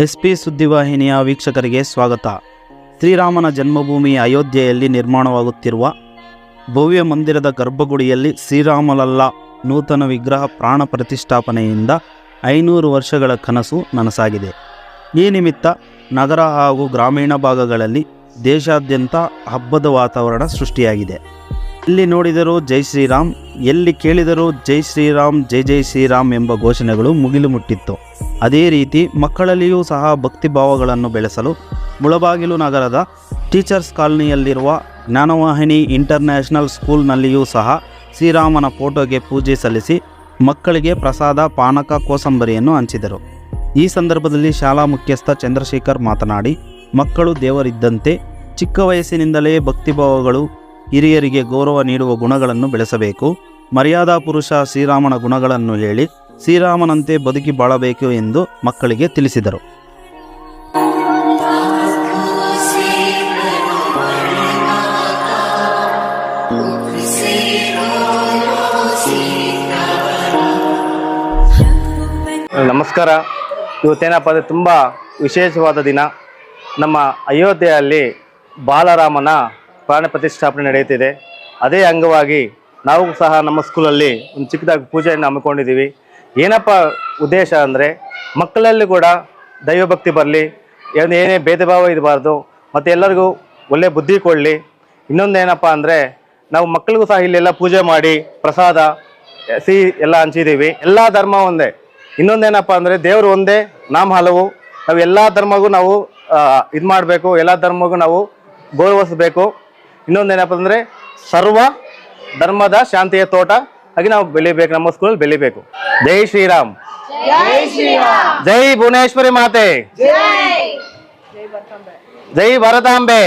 S P ಸುದ್ದಿವಾಹಿನಿಯ ವೀಕ್ಷಕರಿಗೆ ಸ್ವಾಗತ. ಶ್ರೀರಾಮನ ಜನ್ಮಭೂಮಿ ಅಯೋಧ್ಯೆಯಲ್ಲಿ ನಿರ್ಮಾಣವಾಗುತ್ತಿರುವ ಭವ್ಯ ಮಂದಿರದ ಗರ್ಭಗುಡಿಯಲ್ಲಿ ಶ್ರೀರಾಮಲಲ್ಲ ನೂತನ ವಿಗ್ರಹ ಪ್ರಾಣ ಪ್ರತಿಷ್ಠಾಪನೆಯಿಂದ ಐನೂರು ವರ್ಷಗಳ ಕನಸು ನನಸಾಗಿದೆ. ಈ ನಿಮಿತ್ತ ನಗರ ಹಾಗೂ ಗ್ರಾಮೀಣ ಭಾಗಗಳಲ್ಲಿ ದೇಶಾದ್ಯಂತ ಹಬ್ಬದ ವಾತಾವರಣ ಸೃಷ್ಟಿಯಾಗಿದೆ. ಎಲ್ಲಿ ನೋಡಿದರೂ ಜೈ ಶ್ರೀರಾಮ್, ಎಲ್ಲಿ ಕೇಳಿದರೂ ಜೈ ಶ್ರೀರಾಮ್, ಜೈ ಜೈ ಶ್ರೀರಾಮ್ ಎಂಬ ಘೋಷಣೆಗಳು ಮುಗಿಲು ಮುಟ್ಟಿತ್ತು ಅದೇ ರೀತಿ ಮಕ್ಕಳಲ್ಲಿಯೂ ಸಹ ಭಕ್ತಿ ಭಾವಗಳನ್ನು ಬೆಳೆಸಲು ಮುಳಬಾಗಿಲು ನಗರದ ಟೀಚರ್ಸ್ ಕಾಲನಿಯಲ್ಲಿರುವ ಜ್ಞಾನವಾಹಿನಿ ಇಂಟರ್ನ್ಯಾಷನಲ್ ಸ್ಕೂಲ್ನಲ್ಲಿಯೂ ಸಹ ಶ್ರೀರಾಮನ ಫೋಟೋಗೆ ಪೂಜೆ ಸಲ್ಲಿಸಿ ಮಕ್ಕಳಿಗೆ ಪ್ರಸಾದ, ಪಾನಕ, ಕೋಸಂಬರಿಯನ್ನು ಹಂಚಿದರು. ಈ ಸಂದರ್ಭದಲ್ಲಿ ಶಾಲಾ ಮುಖ್ಯಸ್ಥ ಚಂದ್ರಶೇಖರ್ ಮಾತನಾಡಿ, ಮಕ್ಕಳು ದೇವರಿದ್ದಂತೆ ಚಿಕ್ಕ ವಯಸ್ಸಿನಿಂದಲೇ ಭಕ್ತಿಭಾವಗಳು ಹಿರಿಯರಿಗೆ ಗೌರವ ನೀಡುವ ಗುಣಗಳನ್ನು ಬೆಳೆಸಬೇಕು. ಮರ್ಯಾದಾ ಪುರುಷ ಶ್ರೀರಾಮನ ಗುಣಗಳನ್ನು ಹೇಳಿ ಶ್ರೀರಾಮನಂತೆ ಬದುಕಿ ಬಾಳಬೇಕು ಎಂದು ಮಕ್ಕಳಿಗೆ ತಿಳಿಸಿದರು. ನಮಸ್ಕಾರ. ಇವತ್ತೇನಪ್ಪ ಅಂದರೆ ತುಂಬ ವಿಶೇಷವಾದ ದಿನ. ನಮ್ಮ ಅಯೋಧ್ಯೆಯಲ್ಲಿ ಬಾಲರಾಮನ ಪ್ರಾಣ ಪ್ರತಿಷ್ಠಾಪನೆ ನಡೆಯುತ್ತಿದೆ. ಅದೇ ಅಂಗವಾಗಿ ನಾವು ಸಹ ನಮ್ಮ ಸ್ಕೂಲಲ್ಲಿ ಒಂದು ಚಿಕ್ಕದಾಗಿ ಪೂಜೆಯನ್ನು ಹಮ್ಮಿಕೊಂಡಿದ್ದೀವಿ. ಏನಪ್ಪ ಉದ್ದೇಶ ಅಂದರೆ ಮಕ್ಕಳಲ್ಲಿ ಕೂಡ ದೈವಭಕ್ತಿ ಬರಲಿ, ಏನು ಏನೇ ಭೇದ ಭಾವ ಇರಬಾರ್ದು, ಮತ್ತು ಎಲ್ಲರಿಗೂ ಒಳ್ಳೆಯ ಬುದ್ಧಿ ಕೊಡಲಿ. ಇನ್ನೊಂದೇನಪ್ಪ ಅಂದರೆ ನಾವು ಮಕ್ಕಳಿಗೂ ಸಹ ಇಲ್ಲೆಲ್ಲ ಪೂಜೆ ಮಾಡಿ ಪ್ರಸಾದ ಸಿಹಿ ಎಲ್ಲ ಹಂಚಿದ್ದೀವಿ. ಎಲ್ಲ ಧರ್ಮ ಒಂದೇ. ಇನ್ನೊಂದೇನಪ್ಪ ಅಂದರೆ ದೇವರು ಒಂದೇ, ನಾಮ ಹಲವು. ನಾವು ಎಲ್ಲ ಧರ್ಮಗೂ ನಾವು ಇದು ಮಾಡಬೇಕು ಎಲ್ಲ ಧರ್ಮಗೂ ನಾವು ಗೌರವಿಸಬೇಕು. ಇನ್ನೊಂದೇನಪ್ಪ ಅಂದರೆ ಸರ್ವ ಧರ್ಮದ ಶಾಂತಿಯ ತೋಟ. ಹಾಗೆ ನಾವು ಬೆಳಿಬೇಕು ನಮ್ಮ ಸ್ಕೂಲ್ ಬೆಳಿಬೇಕು. ಜೈ ಶ್ರೀರಾಮ್. ಜೈ ಭುವನೇಶ್ವರಿ ಮಾತೆ. ಜೈ. ಭರತಾಂಬೆ.